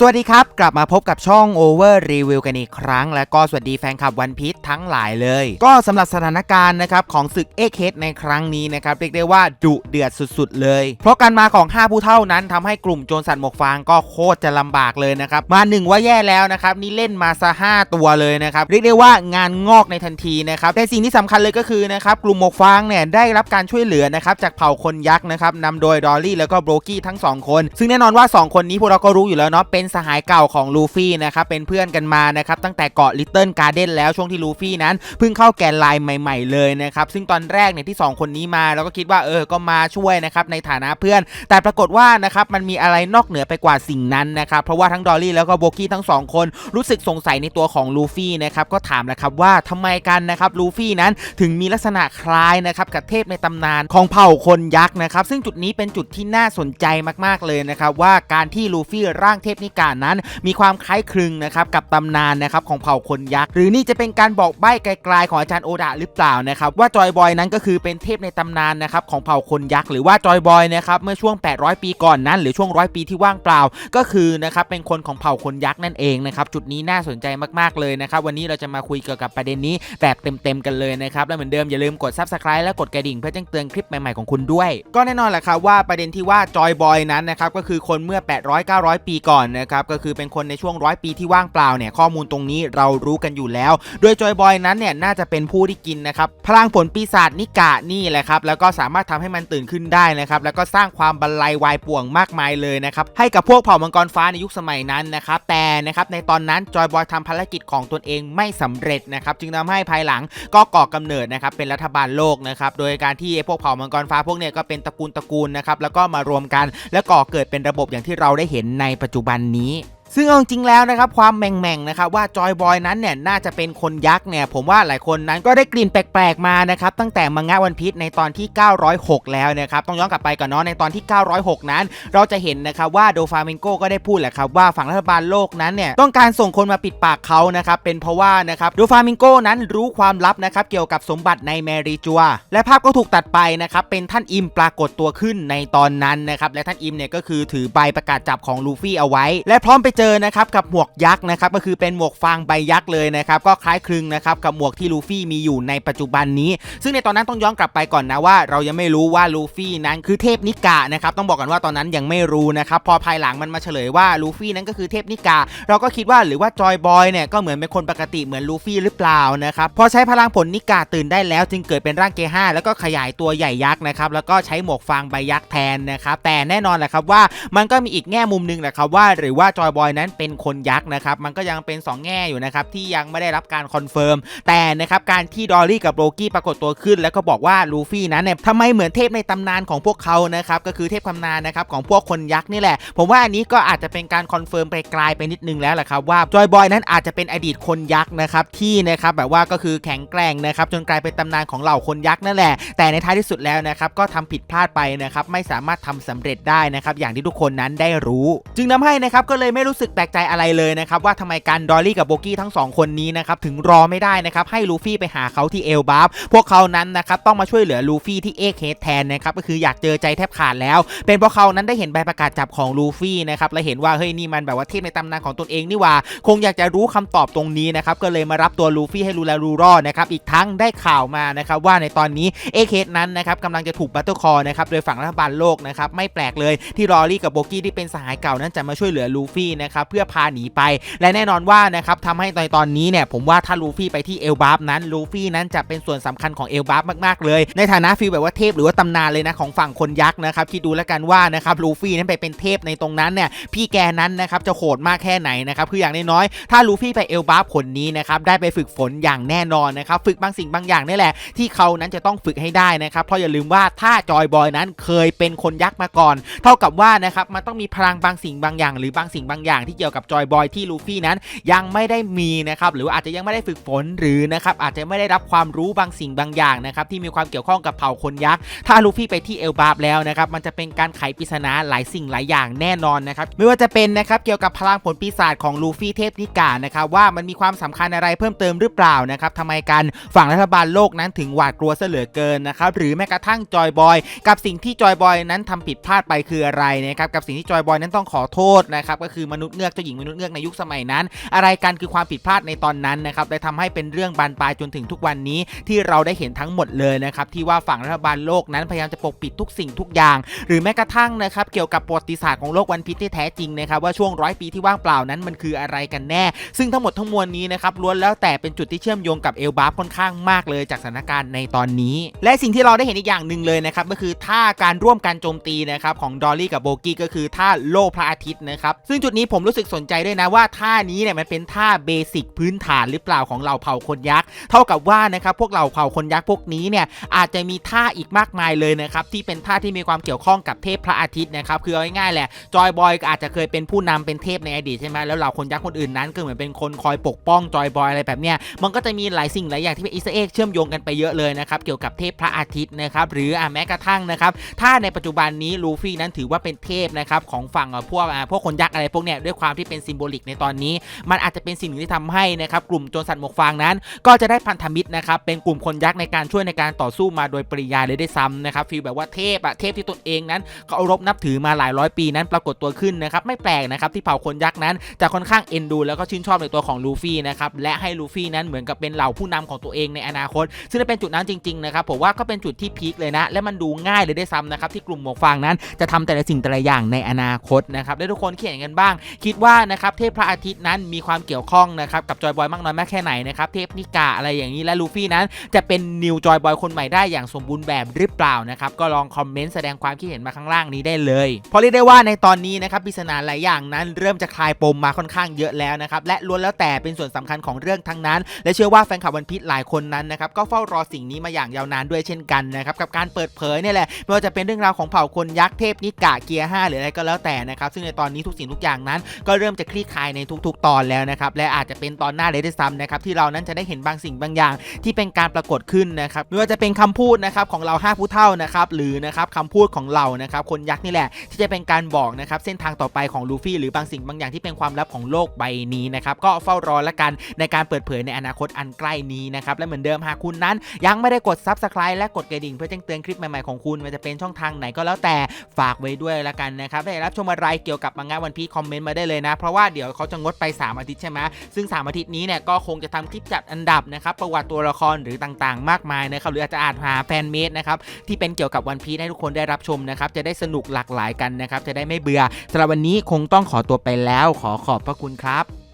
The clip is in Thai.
สวัสดีครับ กลับมาพบกับช่อง Over Review กันอีกครั้ง และก็สวัสดีแฟนคลับวันพี e ทั้งหลายเลย ก็สำหรับสถานการณ์นะครับของศึกเอ็กเฮดในครั้งนี้นะครับ เรียกได้ว่าดุเดือดสุดๆ เลย เพราะการมาของ 5 ผู้เท่านั้นทำให้กลุ่มโจรสัตว์หมวกฟางก็โคตรจะลำบากเลยนะครับ มาหนึ่งว่าแย่แล้วนะครับ นี่เล่นมาซะ5ตัวเลยนะครับ เรียกได้ว่างานงอกในทันทีนะครับแต่สิ่งที่สำคัญเลยก็คือนะครับกลุ่มหมวกฟางเนี่ยได้รับการช่วยเหลือนะครับจากเผ่าคนยักษ์นะครับนำโดยดอลลี่แล้วก็โบรกี้ทั้งสองคน ซึ่งแน่นอนว่า 2 คนนี้พวกเราก็รู้อยู่แล้วเนาะเป็นสหายเก่าของลูฟี่นะครับเป็นเพื่อนกันมานะครับตั้งแต่เกาะลิตเติ้ลการ์เด้นแล้วช่วงที่ลูฟี่นั้นเพิ่งเข้าแกนไลน์ใหม่ ๆ เลยนะครับซึ่งตอนแรกเนี่ยที่ 2 คนนี้มาเราก็คิดว่าเออก็มาช่วยนะครับในฐานะเพื่อน แต่ปรากฏว่านะครับมันมีอะไรนอกเหนือไปกว่าสิ่งนั้นนะครับเพราะว่าทั้งดอลลี่แล้วก็โบกี้ทั้งสองคนรู้สึกสงสัยในตัวของลูฟี่นะครับก็ถามแหละครับว่าทำไมกันนะครับลูฟี่นั้นถึงมีลักษณะคล้ายนะครับกับเทพในตำนานของเผ่าคนยักษ์นะครับซึ่งจุดนี้เป็นจุดที่น่าสนใจมากๆเลยนะครับว่าการที่ลูฟี่ร่างเทพนิกานั้น มีความคล้ายคลึงนะครับกับตำนานนะครับของเผ่าคนยักษ์หรือนี่จะเป็นการบอกใบ้ไกลๆของอาจารย์โอดะหรือเปล่านะครับว่าจอยบอยนั้นก็คือเป็นเทพในตำนานนะครับของเผ่าคนยักษ์หรือว่าจอยบอยนะครับเมื่อช่วง 800 ปีก่อนนั้น หรือช่วงร้อยปีที่ว่างเปล่า ก็คือนะครับเป็นคนของเผ่าคนยักษ์นั่นเองนะครับจุดนี้น่าสนใจมากๆเลยนะครับวันนี้เราจะมาคุยเกี่ยวกับประเด็นนี้แบบเต็มๆกันเลยนะครับและเหมือนเดิมอย่าลืมกด subscribe และกดกระดิ่งเพื่อแจ้งเตือนคลิปใหม่ๆของคุณด้วย ก็แน่นอนแหละครับว่าประเด็นที่ว่าจอยบอยนั้นนะครับก็คือคนเมื่อ 800 900 ปีก่อนนะครับก็คือเป็นคนในช่วงร้อยปีที่ว่างเปล่าเนี่ยข้อมูลตรงนี้เรารู้กันอยู่แล้ว โดยจอยบอยนั้นเนี่ยน่าจะเป็นผู้ที่กินนะครับพลังผลปีศาจนิกะนี่แหละครับแล้วก็สามารถทำให้มันตื่นขึ้นได้นะครับแล้วก็สร้างความบันไลวายป่วงมากมายเลยนะครับให้กับพวกเผ่ามังกรฟ้าในยุคสมัยนั้นนะครับแต่นะครับในตอนนั้นจอยบอยทำภารกิจของตนเองไม่สำเร็จนะครับจึงทำให้ภายหลังก็ก่อกำเนิดนะครับเป็นรัฐบาลโลกนะครับโดยการที่พวกเผ่ามังกรฟ้าพวกเนี่ยก็เป็นตระกูลตระกูลนะครับแล้วก็มารวมกัน แล้วก่อเกิดเป็นระบบอย่างที่เราได้เห็นในปัจจุบันนี้に。 ซึ่งเอาจริงแล้วนะครับความแม่งๆนะครับว่าจอยบอยนั้นเนี่ยน่าจะเป็นคนยักษ์เนี่ยผมว่าหลายคนนั้นก็ได้กลิ่นแปลกๆมานะครับตั้งแต่มังงะวันพีชในตอนที่ 906 แล้วนะครับต้องย้อนกลับไปก่อนเนาะในตอนที่ 906 นั้น เราจะเห็นนะครับว่าโดฟาเมนโกก็ได้พูดแหละครับว่าฝั่งรัฐบาลโลกนั้นเนี่ยต้องการส่งคนมาปิดปากเขานะครับเป็นเพราะว่านะครับโดฟาเมนโกนั้นรู้ความลับนะครับเกี่ยวกับสมบัติในแมริจัวและภาพก็ถูกตัดไปนะครับเป็นท่านอิมปรากฏตัวขึ้นในตอนนั้นนะครับและท่านอิมเนี่ยก็คือถือใบประกาศจับของลูฟี่เอาไว้ และพร้อมไปเจอนะครับกับหมวกยักษ์นะครับก็คือเป็นหมวกฟางใบยักษ์เลยนะครับก็คล้ายคลึงนะครับกับหมวกที่ลูฟี่มีอยู่ในปัจจุบันนี้ ซึ่งในตอนนั้นต้องย้อนกลับไปก่อนนะว่า เรายังไม่รู้ว่าลูฟี่นั้นคือเทพนิกะนะครับต้องบอกกันว่าตอนนั้นยังไม่รู้นะครับพอภายหลังมันมาเฉลยว่าลูฟี่นั้นก็คือเทพนิกะเราก็คิดว่าหรือว่าจอยบอยเนี่ยก็เหมือนเป็นคนปกติเหมือนลูฟี่หรือเปล่านะครับพอใช้พลังผลนิกาตื่นได้แล้ว จึงเกิดเป็นร่างเกห้าแล้วก็ขยายตัวใหญ่ยักษ์นะครับแล้วก็ใช้หมวกฟางใบยักษ์แทนนะครับแต่แน่นอนแหละครับว่ามันก็มีอีกแง่มุมหนึงแหละครับว่าหรือว่าจอยบอยนั้นเป็นคนยักษ์นะครับ มันก็ยังเป็น 2 แง่อยู่นะครับ ที่ยังไม่ได้รับการคอนเฟิร์ม แต่นะครับ การที่ดอลลี่กับโรกี้ปรากฏตัวขึ้น แล้วก็บอกว่าลูฟี่นั้นเนี่ยทำไมเหมือนเทพในตำนานของพวกเขานะครับ ก็คือเทพตำนานนะครับของพวกคนยักษ์นี่แหละ ผมว่าอันนี้ก็อาจจะเป็นการคอนเฟิร์มไปไกลไปนิดนึงแล้วแหละครับว่าจอยบอยนั้นอาจจะเป็นอดีตคนยักษ์นะครับที่นะครับแบบว่าก็คือแข็งแกร่งนะครับจนกลายเป็นตำนานของเหล่าคนยักษ์นั่นแหละแต่ในท้ายที่สุดแล้วนะครับก็ทำผิดพลาดไปนะครับไม่สามารถทำสำเร็จได้นะครับอย่างที่ทุกคนนั้นได้รู้ จึงทำให้นะครับก็เลยไม่รู้สึกแปลกใจอะไรเลยนะครับว่าทำไมการดอลลี่กับโบกี้ทั้งสองคนนี้นะครับถึงรอไม่ได้นะครับให้ลูฟี่ไปหาเขาที่เอลบัฟพวกเขานั้นนะครับต้องมาช่วยเหลือลูฟี่ที่เอกเฮดแทนนะครับก็คืออยากเจอใจแทบขาดแล้ว เป็นเพราะเขานั้นได้เห็นใบประกาศจับของลูฟี่นะครับและเห็นว่าเฮ้ยนี่มันแบบว่าเทพในตำนานของตนเองนี่ว่า คงอยากจะรู้คำตอบตรงนี้นะครับก็เลยมารับตัวลูฟี่ให้รู้แลรู้รอดนะครับอีกทั้งได้ข่าวมานะครับว่าในตอนนี้เอเคสนั้นนะครับกำลังจะถูกบัตเตอร์คอร์นะครับโดยฝั่งรัฐบาลโลกนะครับไม่แปลกเลยที่รอรี่กับโบกี้ที่เป็นสหายเก่านั้นจะมาช่วยเหลือลูฟี่นะครับเพื่อพาหนีไป และแน่นอนว่านะครับทำให้ในตอนนี้เนี่ยผมว่าถ้าลูฟี่ไปที่เอลบัฟนั้นลูฟี่นั้นจะเป็นส่วนสำคัญของเอลบัฟมากๆเลย ในฐานะฟีลแบบว่าเทพหรือว่าตำนานเลยนะของฝั่งคนยักษ์นะครับคิดดูแล้วกันว่านะครับลูฟี่นั้นไปเป็นเทพในตรงนั้นเนี่ยพี่แกนั้นนะครับจะโหดมากแค่ไหนนะครับคืออย่างน้อยๆถ้าลูฟี่ไปเอลบัฟคนนี้นะครับได้ไปฝึกฝนอย่างแน่นอนนะครับฝึกบางสิ่งบางอย่างนี่แหละ ที่เขานั้นจะต้องฝึกให้ได้นะครับเพราะอย่าลืมว่าถ้าจอยบอยนั้นเคยเป็นคนยักษ์มาก่อน เท่ากับว่านะครับมันต้องมีพลังบางสิ่งบางอย่าง หรือบางสิ่งบางอย่างที่เกี่ยวกับจอยบอยที่ลูฟี่นั้น ยังไม่ได้มีนะครับหรืออาจจะยังไม่ได้ฝึกฝนหรือนะครับอาจจะไม่ได้รับความรู้บางสิ่งบางอย่างนะครับที่มีความเกี่ยวข้องกับเผ่าคนยักษ์ถ้าลูฟี่ไปที่เอลบาฟแล้วนะครับมันจะเป็นการไขปริศนาหลายสิ่งหลายอย่างแน่นอนนะครับไม่ว่าจะเป็นนะครับเกี่ยวกับพลังผลปีศาจของลูฟี่เทพนิกานะครับว่ามันมีความสำคัญอะไรเพิ่มเติมหรือเปล่านะครับทำไมกันฝั่งรัฐบาลโลกนั้นถึงหวาดกลัวเสเหลือเกินนะครับหรือแม้กระทั่งจอยบอย กับสิ่งที่จอยบอยนั้นทำผิดพลาดไปคืออะไรนะครับกับสิ่งที่จอยบอยนั้นต้องขอโทษนะครับก็คือมนุษษย์เงือกเจ้าหญิงมนุษย์เงือกในยุคสมัยนั้น อะไรกันคือความผิดพลาดในตอนนั้นนะครับและทำให้เป็นเรื่องบานปลายจนถึงทุกวันนี้ที่เราได้เห็นทั้งหมดเลยนะครับที่ว่าฝั่งรัฐบาลโลกนั้นพยายามจะปกปิดทุกสิ่งทุกอย่าง หรือแม้กระทั่งนะครับเกี่ยวกับประวัติศาสตร์ของโลกวันพีชที่แท้จริงนะครับว่าช่วงร้อยปีที่ว่างเปล่านั้นมันคืออะไรกันแน่ ซึ่งทั้งหมดทั้งมวลนี้นะครับล้วนแล้วแต่เป็นจุดที่เชื่อมโยงกับเอลบาฟค่อนข้างมากเลยจากสถานการณ์ในตอนนี้ และสิ่งที่เราได้เห็นอีกอย่างหนึ่งเลยนะครับก็คือท่าการร่วมกันโจมตีนะครับของดอลลี่กับโบกี้ก็คือท่าโลพระอาทิตย์นะครับซึ่งจุดนี้ผมมรู้สึกสนใจด้วยนะว่าท่านี้เนี่ยมันเป็นท่าเบสิกพื้นฐานหรือเปล่าของเหล่าเผ่าคนยักษ์เท่ากับว่านะครับพวกเหล่าเผ่าคนยักษ์พวกนี้เนี่ยอาจจะมีท่าอีกมากมายเลยนะครับที่เป็นท่าที่มีความเกี่ยวข้องกับเทพพระอาทิตย์นะครับคือเอาง่ายๆแหละจอยบอยอาจจะเคยเป็นผู้นำเป็นเทพในอดีตใช่ไหมแล้วเหล่าคนยักษ์คนอื่นนั้นก็เหมือนเป็นคนคอยปกป้องจอยบอยอะไรแบบเนี้ยมันก็จะมีหลายสิ่งหลายอย่างที่เป็นอิสเอ็กเชื่อมโยงกันไปเยอะเลยนะครับเกี่ยวกับเทพพระอาทิตย์นะครับหรืออะแม้กระทั่งนะครับถ้าในปัจจุบันนี้ลูฟี่นั้นถือว่าเป็นเทพนะครับของฝั่งพวกพวกคนยักษ์อะไรพวกเนี้ยด้วยความที่เป็นซิมโบลิกในตอนนี้ มันอาจจะเป็นสิ่งหนึ่งที่ทำให้นะครับกลุ่มโจรสัตว์หมวกฟางนั้น ก็จะได้พันธมิตรนะครับเป็นกลุ่มคนยักษ์ในการช่วยในการต่อสู้มาโดยปริยายเลยได้ซ้ำนะครับฟีลแบบว่าเทพอะเทพที่ตนเองนั้นเคารพนับถือมาหลายร้อยปีนั้นปรากฏตัวขึ้นนะครับไม่แปลกนะครับที่เผ่าคนยักษ์นั้นจะค่อนข้างเอ็นดู แล้วก็ชื่นชอบในตัวของลูฟี่นะครับและให้ลูฟี่นั้นเหมือนกับเป็นเหล่าผู้นำของตัวเองในอนาคต ซึ่งเป็นจุดนั้นจริงๆนะครับผมว่าก็เป็นจุดที่พีคเลยนะ และมันดูง่ายเลยได้ซ้ำนะครับที่กลุ่มหมวกฟางนั้นจะทำแต่ละสิ่งแต่ละอย่างในอนาคตนะครับและทุกคนคิดอย่างกันบ้างคิดว่านะครับเทพพระอาทิตย์นั้นมีความเกี่ยวข้องนะครับกับจอยบอยมากน้อยมากแค่ไหนนะครับเทพนิกาอะไรอย่างนี้และลูฟี่นั้น จะเป็นนิวจอยบอยคนใหม่ได้อย่างสมบูรณ์แบบหรือเปล่านะครับก็ลองคอมเมนต์แสดงความคิดเห็นมาข้างล่างนี้ได้เลยเพราะเรียกได้ว่าในตอนนี้นะครับปริศนาหลายอย่างนั้น เริ่มจะคลายปมมาค่อนข้างเยอะแล้วนะครับและล้วนแล้วแต่เป็นส่วนสำคัญของเรื่องทั้งนั้น และเชื่อว่าแฟนคลับวันพีชหลายคนนั้นนะครับก็เฝ้ารอสิ่งนี้มาอย่างยาวนานด้วยเช่นกันนะครับกับการเปิดเผยนี่แหละไม่ว่าจะเป็นเรื่องราวของเผ่าคนยักษ์เทพนิกะเกียร์5หรืออะไรก็แล้วแต่นะครับซึ่งในตอนนี้ทุกสิ่งทุกอย่างนั้นก็เริ่มจะคลี่คลายในทุกๆ ตอนแล้วนะครับและอาจจะเป็นตอนหน้าเลยด้วยซ้ำนะครับที่เรานั้นจะได้เห็นบางสิ่งบางอย่าง ที่เป็นการปรากฏขึ้นนะครับไม่ว่าจะเป็นคำพูดนะครับของเราห้าผู้เท่านะครับหรือนะครับคำพูดของเรานะครับคนยักษ์นี่แหละที่จะเป็นการบอกนะครับเส้นทางต่อไปของลูฟี่หรือบางสิ่งบางอย่างที่เป็นความลับของโลกใบนี้นะครับก็เฝ้ารอละกันในการเปิดเผยในอนาคตอันใกล้นี้นะครับและเหมือนเดิมหากคุณนั้น ยังไม่ได้กด Subscribe และกดกระดิ่งเพื่อแจ้งเตือนคลิปใหม่ๆของคุณมันจะเป็นช่องทางไหนก็แล้วแต่ฝากไว้ด้วยละกันนะครับถ้รับชมอะไรเกี่ยวกับมังงะวันพีคอมเมนต์มาได้เลยนะ เพราะว่าเดี๋ยวเขาจะงดไป 3 อาทิตย์ใช่ไหมซึ่ง 3 อาทิตย์นี้เนี่ยก็คงจะทำคลิปจัดอันดับนะครับประวัติตัวละครหรือต่างๆ มากมายนะครับหรืออาจจะอาจหาแฟนเมดนะครับที่เป็นเกี่ยวกับวันพีให้ทุกคนได้รับชมนะครับจะได้สนุกหลากหลายกันนะครับจะได้ไม่เบื่อสำหรับวันนี้คงต้องขอตัวไปแล้ว ขอขอบพระคุณครับ